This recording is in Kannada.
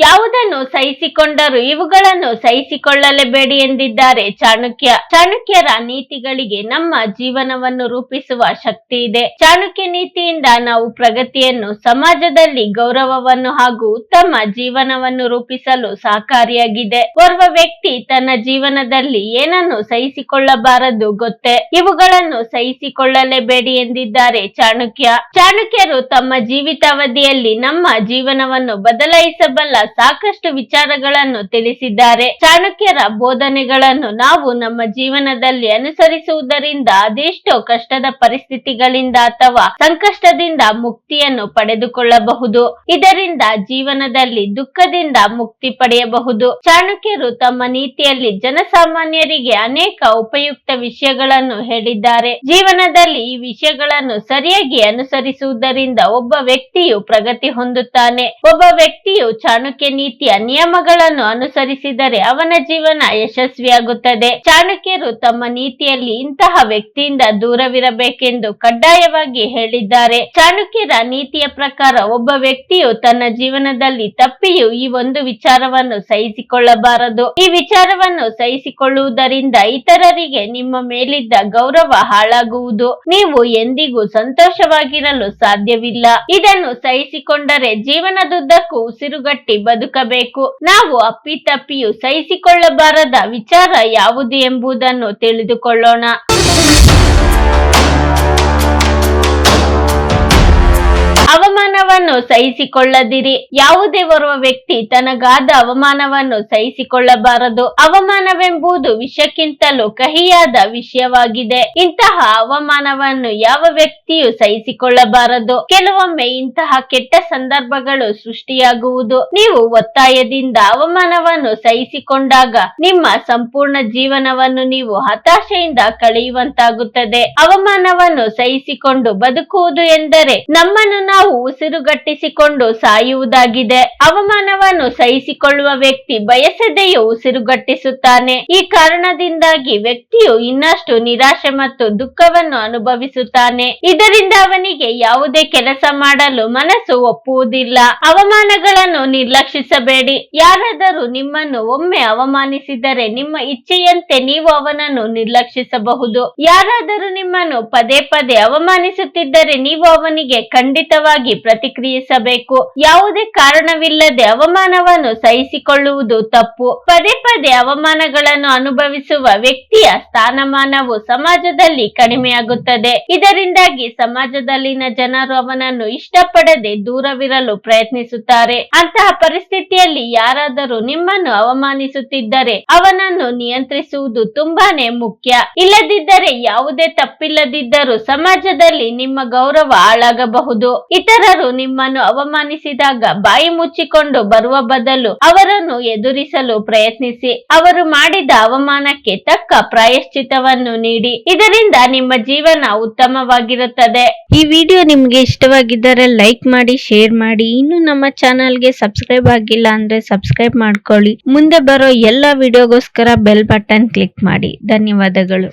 ಯಾವುದೇ ಯಾವುದನ್ನು ಸಹಿಸಿಕೊಂಡರು, ಇವುಗಳನ್ನು ಸಹಿಸಿಕೊಳ್ಳಲೇಬೇಡಿ ಎಂದಿದ್ದಾರೆ. ಚಾಣಕ್ಯ, ಚಾಣಕ್ಯರ ನೀತಿಗಳಿಗೆ ನಮ್ಮ ಜೀವನವನ್ನು ರೂಪಿಸುವ ಶಕ್ತಿ ಇದೆ. ಚಾಣಕ್ಯ ನೀತಿಯಿಂದ ನಾವು ಪ್ರಗತಿಯನ್ನು, ಸಮಾಜದಲ್ಲಿ ಗೌರವವನ್ನು ಹಾಗೂ ಉತ್ತಮ ಜೀವನವನ್ನು ರೂಪಿಸಲು ಸಹಕಾರಿಯಾಗಿದೆ. ಓರ್ವ ವ್ಯಕ್ತಿ ತನ್ನ ಜೀವನದಲ್ಲಿ ಏನನ್ನು ಸಹಿಸಿಕೊಳ್ಳಬಾರದು ಗೊತ್ತೇ? ಇವುಗಳನ್ನು ಸಹಿಸಿಕೊಳ್ಳಲೇಬೇಡಿ ಎಂದಿದ್ದಾರೆ ಚಾಣಕ್ಯ. ಚಾಣಕ್ಯರು ತಮ್ಮ ಜೀವಿತಾವಧಿಯಲ್ಲಿ ನಮ್ಮ ಜೀವನವನ್ನು ಬದಲಾಯಿಸಬಲ್ಲ ಸಾಕಷ್ಟು ವಿಚಾರಗಳನ್ನು ತಿಳಿಸಿದ್ದಾರೆ. ಚಾಣಕ್ಯರ ಬೋಧನೆಗಳನ್ನು ನಾವು ನಮ್ಮ ಜೀವನದಲ್ಲಿ ಅನುಸರಿಸುವುದರಿಂದ ಅದೆಷ್ಟೋ ಕಷ್ಟದ ಪರಿಸ್ಥಿತಿಗಳಿಂದ ಅಥವಾ ಸಂಕಷ್ಟದಿಂದ ಮುಕ್ತಿಯನ್ನು ಪಡೆದುಕೊಳ್ಳಬಹುದು. ಇದರಿಂದ ಜೀವನದಲ್ಲಿ ದುಃಖದಿಂದ ಮುಕ್ತಿ ಪಡೆಯಬಹುದು. ಚಾಣಕ್ಯರು ತಮ್ಮ ನೀತಿಯಲ್ಲಿ ಜನಸಾಮಾನ್ಯರಿಗೆ ಅನೇಕ ಉಪಯುಕ್ತ ವಿಷಯಗಳನ್ನು ಹೇಳಿದ್ದಾರೆ. ಜೀವನದಲ್ಲಿ ಈ ವಿಷಯಗಳನ್ನು ಸರಿಯಾಗಿ ಅನುಸರಿಸುವುದರಿಂದ ಒಬ್ಬ ವ್ಯಕ್ತಿಯು ಪ್ರಗತಿ ಹೊಂದುತ್ತಾನೆ. ಒಬ್ಬ ವ್ಯಕ್ತಿಯು ಚಾಣಕ್ಯ ನೀತಿಯ ನಿಯಮಗಳನ್ನು ಅನುಸರಿಸಿದರೆ ಅವನ ಜೀವನ ಯಶಸ್ವಿಯಾಗುತ್ತದೆ. ಚಾಣಕ್ಯರು ತಮ್ಮ ನೀತಿಯಲ್ಲಿ ಇಂತಹ ವ್ಯಕ್ತಿಯಿಂದ ದೂರವಿರಬೇಕೆಂದು ಕಡ್ಡಾಯವಾಗಿ ಹೇಳಿದ್ದಾರೆ. ಚಾಣಕ್ಯರ ನೀತಿಯ ಪ್ರಕಾರ ಒಬ್ಬ ವ್ಯಕ್ತಿಯು ತನ್ನ ಜೀವನದಲ್ಲಿ ತಪ್ಪಿಯು ಈ ಒಂದು ವಿಚಾರವನ್ನು ಸಹಿಸಿಕೊಳ್ಳಬಾರದು. ಈ ವಿಚಾರವನ್ನು ಸಹಿಸಿಕೊಳ್ಳುವುದರಿಂದ ಇತರರಿಗೆ ನಿಮ್ಮ ಮೇಲಿದ್ದ ಗೌರವ ಹಾಳಾಗುವುದು. ನೀವು ಎಂದಿಗೂ ಸಂತೋಷವಾಗಿರಲು ಸಾಧ್ಯವಿಲ್ಲ. ಇದನ್ನು ಸಹಿಸಿಕೊಂಡರೆ ಜೀವನದುದ್ದಕ್ಕೂ ಉಸಿರುಗಟ್ಟಿ ಬದುಕಬೇಕು ನಾವು ಅಪ್ಪಿತಪ್ಪಿಯು ಸಹಿಸಿಕೊಳ್ಳಬಾರದ ವಿಚಾರ ಯಾವುದು ಎಂಬುದನ್ನು ತಿಳಿದುಕೊಳ್ಳೋಣ. ಅವಮಾನವನ್ನು ಸಹಿಸಿಕೊಳ್ಳದಿರಿ. ಯಾವುದೇ ಓರ್ವ ವ್ಯಕ್ತಿ ತನಗಾದ ಅವಮಾನವನ್ನು ಸಹಿಸಿಕೊಳ್ಳಬಾರದು. ಅವಮಾನವೆಂಬುದು ವಿಷಕ್ಕಿಂತಲೂ ಕಹಿಯಾದ ವಿಷಯವಾಗಿದೆ. ಇಂತಹ ಅವಮಾನವನ್ನು ಯಾವ ವ್ಯಕ್ತಿಯು ಸಹಿಸಿಕೊಳ್ಳಬಾರದು. ಕೆಲವೊಮ್ಮೆ ಇಂತಹ ಕೆಟ್ಟ ಸಂದರ್ಭಗಳು ಸೃಷ್ಟಿಯಾಗುವುದು. ನೀವು ಒತ್ತಾಯದಿಂದ ಅವಮಾನವನ್ನು ಸಹಿಸಿಕೊಂಡಾಗ ನಿಮ್ಮ ಸಂಪೂರ್ಣ ಜೀವನವನ್ನು ನೀವು ಹತಾಶೆಯಿಂದ ಕಳೆಯುವಂತಾಗುತ್ತದೆ. ಅವಮಾನವನ್ನು ಸಹಿಸಿಕೊಂಡು ಬದುಕುವುದು ಎಂದರೆ ನಮ್ಮನ್ನು ನಾವು ಉಸಿರುಗಟ್ಟಿಸಿಕೊಂಡು ಸಾಯುವುದಾಗಿದೆ. ಅವಮಾನವನ್ನು ಸಹಿಸಿಕೊಳ್ಳುವ ವ್ಯಕ್ತಿ ಬಯಸದೆಯೂ ಉಸಿರುಗಟ್ಟಿಸುತ್ತಾನೆ ಈ ಕಾರಣದಿಂದಾಗಿ ವ್ಯಕ್ತಿಯು ಇನ್ನಷ್ಟು ನಿರಾಶೆ ಮತ್ತು ದುಃಖವನ್ನು ಅನುಭವಿಸುತ್ತಾನೆ. ಇದರಿಂದ ಅವನಿಗೆ ಯಾವುದೇ ಕೆಲಸ ಮಾಡಲು ಮನಸ್ಸು ಒಪ್ಪುವುದಿಲ್ಲ. ಅವಮಾನಗಳನ್ನು ನಿರ್ಲಕ್ಷಿಸಬೇಡಿ. ಯಾರಾದರೂ ನಿಮ್ಮನ್ನು ಒಮ್ಮೆ ಅವಮಾನಿಸಿದರೆ ನಿಮ್ಮ ಇಚ್ಛೆಯಂತೆ ನೀವು ಅವನನ್ನು ನಿರ್ಲಕ್ಷಿಸಬಹುದು. ಯಾರಾದರೂ ನಿಮ್ಮನ್ನು ಪದೇ ಪದೇ ಅವಮಾನಿಸುತ್ತಿದ್ದರೆ ನೀವು ಅವನಿಗೆ ಖಂಡಿತವಾಗಿ ಪ್ರತಿಕ್ರಿಯಿಸಬೇಕು. ಯಾವುದೇ ಕಾರಣವಿಲ್ಲದೆ ಅವಮಾನವನ್ನು ಸಹಿಸಿಕೊಳ್ಳುವುದು ತಪ್ಪು. ಪದೇ ಪದೇ ಅವಮಾನಗಳನ್ನು ಅನುಭವಿಸುವ ವ್ಯಕ್ತಿಯ ಸ್ಥಾನಮಾನವು ಸಮಾಜದಲ್ಲಿ ಕಡಿಮೆಯಾಗುತ್ತದೆ. ಇದರಿಂದಾಗಿ ಸಮಾಜದಲ್ಲಿನ ಜನರು ಅವನನ್ನು ಇಷ್ಟಪಡದೆ ದೂರವಿರಲು ಪ್ರಯತ್ನಿಸುತ್ತಾರೆ. ಅಂತಹ ಪರಿಸ್ಥಿತಿಯಲ್ಲಿ ಯಾರಾದರೂ ನಿಮ್ಮನ್ನು ಅವಮಾನಿಸುತ್ತಿದ್ದರೆ ಅವನನ್ನು ನಿಯಂತ್ರಿಸುವುದು ತುಂಬಾನೇ ಮುಖ್ಯ. ಇಲ್ಲದಿದ್ದರೆ ಯಾವುದೇ ತಪ್ಪಿಲ್ಲದಿದ್ದರೂ ಸಮಾಜದಲ್ಲಿ ನಿಮ್ಮ ಗೌರವ ಹಾಳಾಗಬಹುದು. ಇತರರು ನಿಮ್ಮನ್ನು ಅವಮಾನಿಸಿದಾಗ ಬಾಯಿ ಮುಚ್ಚಿಕೊಂಡು ಬರುವ ಬದಲು ಅವರನ್ನು ಎದುರಿಸಲು ಪ್ರಯತ್ನಿಸಿ. ಅವರು ಮಾಡಿದ ಅವಮಾನಕ್ಕೆ ತಕ್ಕ ಪ್ರಾಯಶ್ಚಿತವನ್ನು ನೀಡಿ. ಇದರಿಂದ ನಿಮ್ಮ ಜೀವನ ಉತ್ತಮವಾಗಿರುತ್ತದೆ. ಈ ವಿಡಿಯೋ ನಿಮ್ಗೆ ಇಷ್ಟವಾಗಿದ್ದರೆ ಲೈಕ್ ಮಾಡಿ, ಶೇರ್ ಮಾಡಿ. ಇನ್ನು ನಮ್ಮ ಚಾನಲ್ಗೆ ಸಬ್ಸ್ಕ್ರೈಬ್ ಆಗಿಲ್ಲ ಅಂದ್ರೆ ಸಬ್ಸ್ಕ್ರೈಬ್ ಮಾಡ್ಕೊಳ್ಳಿ. ಮುಂದೆ ಬರೋ ಎಲ್ಲ ವಿಡಿಯೋಗೋಸ್ಕರ ಬೆಲ್ ಬಟನ್ ಕ್ಲಿಕ್ ಮಾಡಿ. ಧನ್ಯವಾದಗಳು.